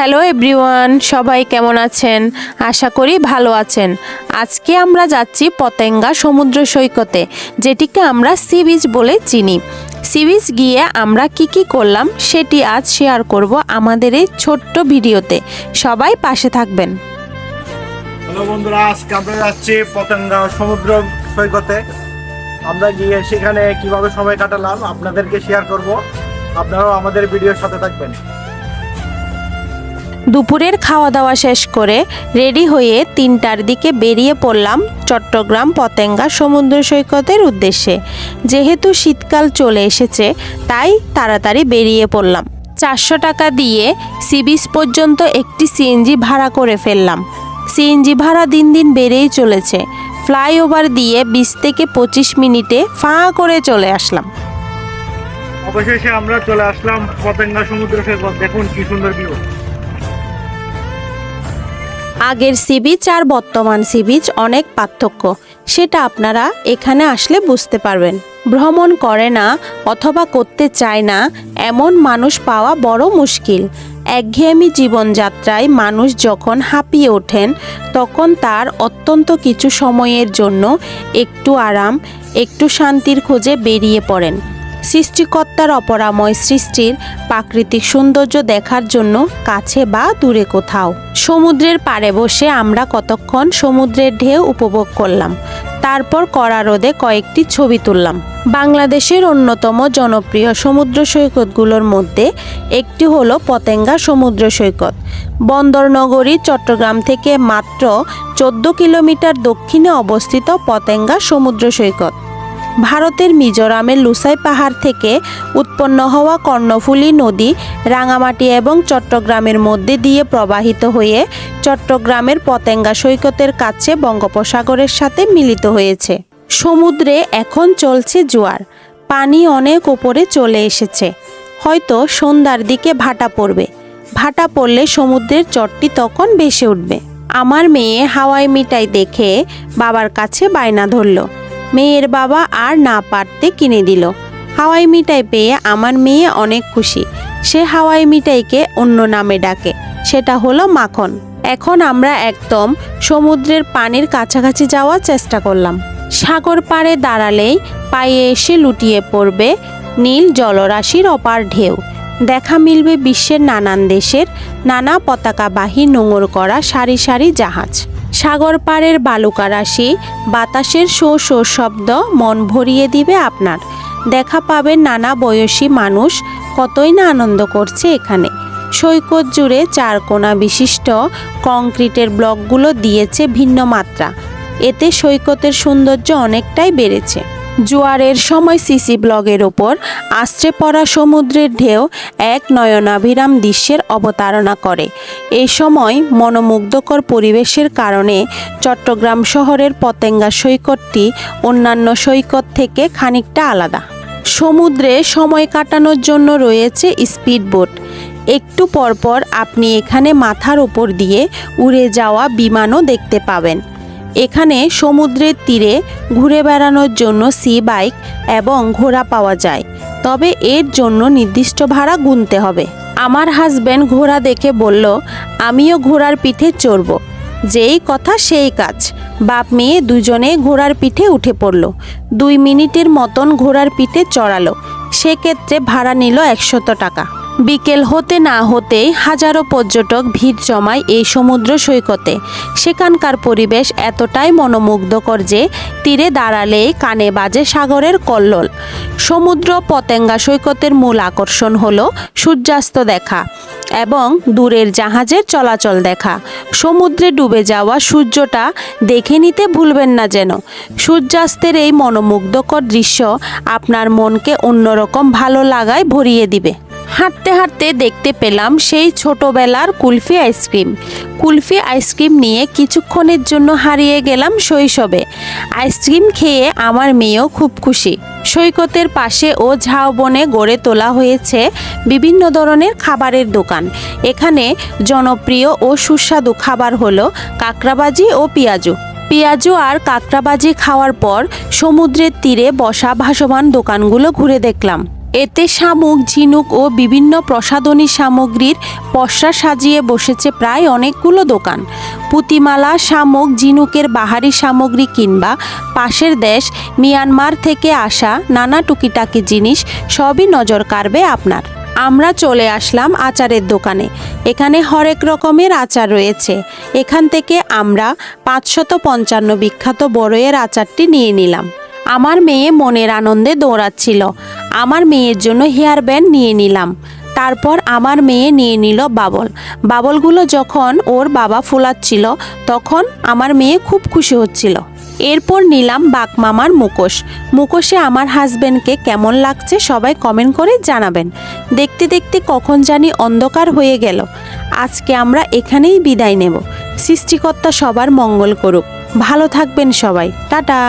Hello everyone সবাই কেমন আছেন? আশা করি ভালো আছেন। আজকে আমরা যাচ্ছি পতেঙ্গা সমুদ্র সৈকতে, যেটিকে আমরা সি বিচ বলে চিনি। সি বিচ গিয়ে আমরা কি কি করলাম সেটি আজ শেয়ার করব আমাদের এই ছোট্ট ভিডিওতে। সবাই পাশে থাকবেন। হ্যালো বন্ধুরা, আজকে আমরা যাচ্ছি পতঙ্গা সমুদ্র সৈকতে। আমরা গিয়ে সেখানে কীভাবে সময় কাটালাম আপনাদেরকে শেয়ার করব। আপনারাও আমাদের ভিডিওর সাথে থাকবেন। দুপুরের খাওয়া দাওয়া শেষ করে রেডি হয়ে তিনটার দিকে বেরিয়ে পড়লাম চট্টগ্রাম পতেঙ্গা সমুদ্র সৈকতের উদ্দেশ্যে। যেহেতু শীতকাল চলে এসেছে, তাই তাড়াতাড়ি বেরিয়ে পড়লাম। চারশো টাকা দিয়ে সি বিচ পর্যন্ত একটি সিএনজি ভাড়া করে ফেললাম। সিএনজি ভাড়া দিন দিন বেড়েই চলেছে। ফ্লাইওভার দিয়ে বিশ থেকে পঁচিশ মিনিটে ফাঁ করে চলে আসলাম। অবশেষে আমরা চলে আসলাম পতঙ্গা সমুদ্র সৈকত। দেখুন কি সুন্দর ভিউ আগের সি বিচ আর বর্তমান সি বিচ অনেক পার্থক্য। সেটা আপনারা এখানে আসলে বুঝতে পারবেন। ভ্রমণ করে না অথবা করতে চায় না এমন মানুষ পাওয়া বড় মুশকিল। একঘেয়েমি জীবনযাত্রায় মানুষ যখন হাঁপিয়ে ওঠেন, তখন তার অত্যন্ত কিছু সময়ের জন্য একটু আরাম, একটু শান্তির খোঁজে বেরিয়ে পড়েন। সৃষ্টিকর্তার অপরাময় সৃষ্টির প্রাকৃতিক সৌন্দর্য দেখার জন্য কাছে বা দূরে কোথাও। সমুদ্রের পাড়ে বসে আমরা কতক্ষণ সমুদ্রের ঢেউ উপভোগ করলাম, তারপর কড়া রোদে কয়েকটি ছবি তুললাম। বাংলাদেশের অন্যতম জনপ্রিয় সমুদ্র সৈকতগুলোর মধ্যে একটি হলো পতেঙ্গা সমুদ্র সৈকত। বন্দরনগরী, চট্টগ্রাম থেকে মাত্র চোদ্দ কিলোমিটার দক্ষিণে অবস্থিত পতেঙ্গা সমুদ্র সৈকত। ভারতের মিজোরামের লুসাই পাহাড় থেকে উৎপন্ন হওয়া কর্ণফুলী নদী রাঙামাটি এবং চট্টগ্রামের মধ্যে দিয়ে প্রবাহিত হয়ে চট্টগ্রামের পতেঙ্গা সৈকতের কাছে বঙ্গোপসাগরের সাথে মিলিত হয়েছে। সমুদ্রে এখন চলছে জোয়ার। পানি অনেক ওপরে চলে এসেছে। হয়তো সন্ধ্যার দিকে ভাটা পড়বে। ভাটা পড়লে সমুদ্রের চটটি তখন ভেসে উঠবে। আমার মেয়ে হাওয়াই মিটাই দেখে বাবার কাছে বায়না ধরলো। মেয়ের বাবা আর না পারতে কিনে দিল। হাওয়াই মিঠাই পেয়ে আমার মেয়ে অনেক খুশি। সে হাওয়াই মিঠাইকে অন্য নামে ডাকে। সেটা হলো মাখন। এখন আমরা একদম সমুদ্রের পানির কাছাকাছি যাওয়ার চেষ্টা করলাম। সাগর পাড়ে দাঁড়ালেই পায়ে এসে লুটিয়ে পড়বে নীল জলরাশির অপার ঢেউ। দেখা মিলবে বিশ্বের নানান দেশের নানা পতাকাবাহী নোঙর করা সারি সারি জাহাজ। সাগর পাড়ের বালুকা রাশি বাতাসের শো শো শব্দ মন ভরিয়ে দিবে আপনার। দেখা পাবে নানা বয়সী মানুষ কতই না আনন্দ করছে এখানে। সৈকত জুড়ে চার কোণা বিশিষ্ট কংক্রিটের ব্লকগুলো দিয়েছে ভিন্ন মাত্রা। এতে সৈকতের সৌন্দর্য অনেকটাই বেড়েছে। জোয়ারের সময় সিসি ব্লগের ওপর আশ্রে পড়া সমুদ্রের ঢেউ এক নয়নাভিরাম দৃশ্যের অবতারণা করে। এ সময় মনোমুগ্ধকর পরিবেশের কারণে চট্টগ্রাম শহরের পতেঙ্গা সৈকতটি অন্যান্য সৈকত থেকে খানিকটা আলাদা। সমুদ্রে সময় কাটানোর জন্য রয়েছে স্পিড বোট। একটু পরপর আপনি এখানে মাথার ওপর দিয়ে উড়ে যাওয়া বিমানও দেখতে পাবেন। এখানে সমুদ্রের তীরে ঘুরে বেড়ানোর জন্য সি বাইক এবং ঘোড়া পাওয়া যায়। তবে এর জন্য নির্দিষ্ট ভাড়া গুনতে হবে। আমার হাজব্যান্ড ঘোড়া দেখে বলল, আমিও ঘোড়ার পিঠে চড়ব। যেই কথা সেই কাজ। বাপ মেয়ে দুজনে ঘোড়ার পিঠে উঠে পড়ল। দুই মিনিটের মতন ঘোড়ার পিঠে চড়ালো। সেক্ষেত্রে ভাড়া নিল একশত টাকা। বিকেল হতে না হতেই হাজারো পর্যটক ভিড় জমায় এই সমুদ্র সৈকতে। সেখানকার পরিবেশ এতটাই মনোমুগ্ধকর যে তীরে দাঁড়ালেই কানে বাজে সাগরের কল্লোল। সমুদ্র পতেঙ্গা সৈকতের মূল আকর্ষণ হল সূর্যাস্ত দেখা এবং দূরের জাহাজের চলাচল দেখা। সমুদ্রে ডুবে যাওয়া সূর্যটা দেখে নিতে ভুলবেন না যেন। সূর্যাস্তের এই মনোমুগ্ধকর দৃশ্য আপনার মনকে অন্যরকম ভালো লাগায় ভরিয়ে দিবে। হাঁটতে হাঁটতে দেখতে পেলাম সেই ছোটবেলার কুলফি আইসক্রিম। কুলফি আইসক্রিম নিয়ে কিছুক্ষণের জন্য হারিয়ে গেলাম শৈশবে। আইসক্রিম খেয়ে আমার মেয়েও খুব খুশি। সৈকতের পাশে ও ঝাউবনে গড়ে তোলা হয়েছে বিভিন্ন ধরনের খাবারের দোকান। এখানে জনপ্রিয় ও সুস্বাদু খাবার হলো কাঁকড়াবাজি ও পেঁয়াজু। পেঁয়াজু আর কাঁকড়াবাজি খাওয়ার পর সমুদ্রের তীরে বসা ভাসমান দোকানগুলো ঘুরে দেখলাম। এতে শামুক, ঝিনুক ও বিভিন্ন প্রসাধনী সামগ্রীর পসরা সাজিয়ে বসেছে প্রায় অনেকগুলো দোকান। পুঁতিমালা, শামুক, ঝিনুকের বাহারি সামগ্রী কিংবা পাশের দেশ, মিয়ানমার থেকে আসা নানা টুকিটাকি জিনিস সবই নজর কাড়বে আপনার। আমরা চলে আসলাম আচারের দোকানে। এখানে হরেক রকমের আচার রয়েছে। এখান থেকে আমরা পাঁচশত পঞ্চান্ন বিখ্যাত বড়ইয়ের আচারটি নিয়ে নিলাম। আমার মেয়ে মনের আনন্দে দৌড়াচ্ছিল। আমার মেয়ের জন্য হেয়ার ব্যান্ড নিয়ে নিলাম। তারপর আমার মেয়ে নিয়ে নিল বাবল। বাবলগুলো যখন ওর বাবা ফোলাচ্ছিল, তখন আমার মেয়ে খুব খুশি হচ্ছিল। এরপর নিলাম বাক মামার মুখোশ। মুখোশে আমার হাজবেন্ডকে কেমন লাগছে সবাই কমেন্ট করে জানাবেন। দেখতে দেখতে কখন জানি অন্ধকার হয়ে গেল। আজকে আমরা এখানেই বিদায় নেব। সৃষ্টিকর্তা সবার মঙ্গল করুক। ভালো থাকবেন সবাই। টাটা।